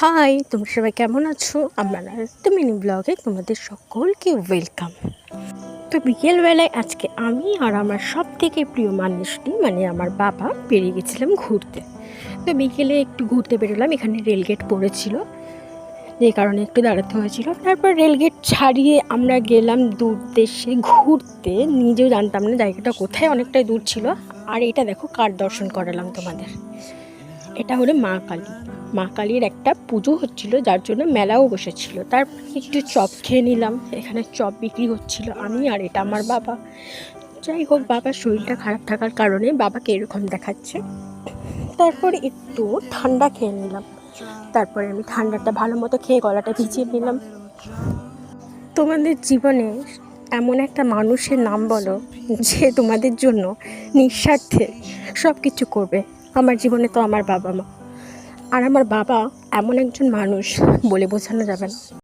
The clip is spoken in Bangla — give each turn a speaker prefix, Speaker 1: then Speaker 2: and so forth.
Speaker 1: হাই, তোমরা সবাই কেমন আছো? আমরা একটা মিনি ব্লগে তোমাদের সকলকে ওয়েলকাম তো বিকেলবেলায় আজকে আমি আর আমার সব থেকে প্রিয় মানুষটি মানে আমার বাবা, বেরিয়ে গেছিলাম ঘুরতে। তো বিকেলে একটু ঘুরতে বেরোলাম, এখানে রেলগেট পড়েছিল। যে কারণে একটু দাঁড়াতে হয়েছিল। তারপর রেলগেট ছাড়িয়ে আমরা গেলাম দূর দেশে ঘুরতে। নিজেও জানতাম না জায়গাটা কোথায়, অনেকটাই দূর ছিল। আর এটা দেখো, কার দর্শন করালাম তোমাদের। এটা হলো মা কালী। মা কালীর একটা পুজো হচ্ছিল, যার জন্য মেলাও বসেছিল। তারপর একটু চপ খেয়ে নিলাম, এখানে চপ বিক্রি হচ্ছিল আমি আর এটা আমার বাবা। যাই হোক, বাবার শরীরটা খারাপ থাকার কারণে বাবাকে এরকম দেখাচ্ছে। তারপর একটু ঠান্ডা খেয়ে নিলাম। তারপরে আমি ঠান্ডাটা ভালো মতো খেয়ে গলাটা ভিজিয়ে নিলাম। তোমাদের জীবনে এমন একটা মানুষের নাম বলো, যে তোমাদের জন্য নিঃস্বার্থে সব কিছু করবে। আমার জীবনে তো আমার বাবা মা। আর আমার বাবা এমন একজন মানুষ বলে বোঝানো যাবে না।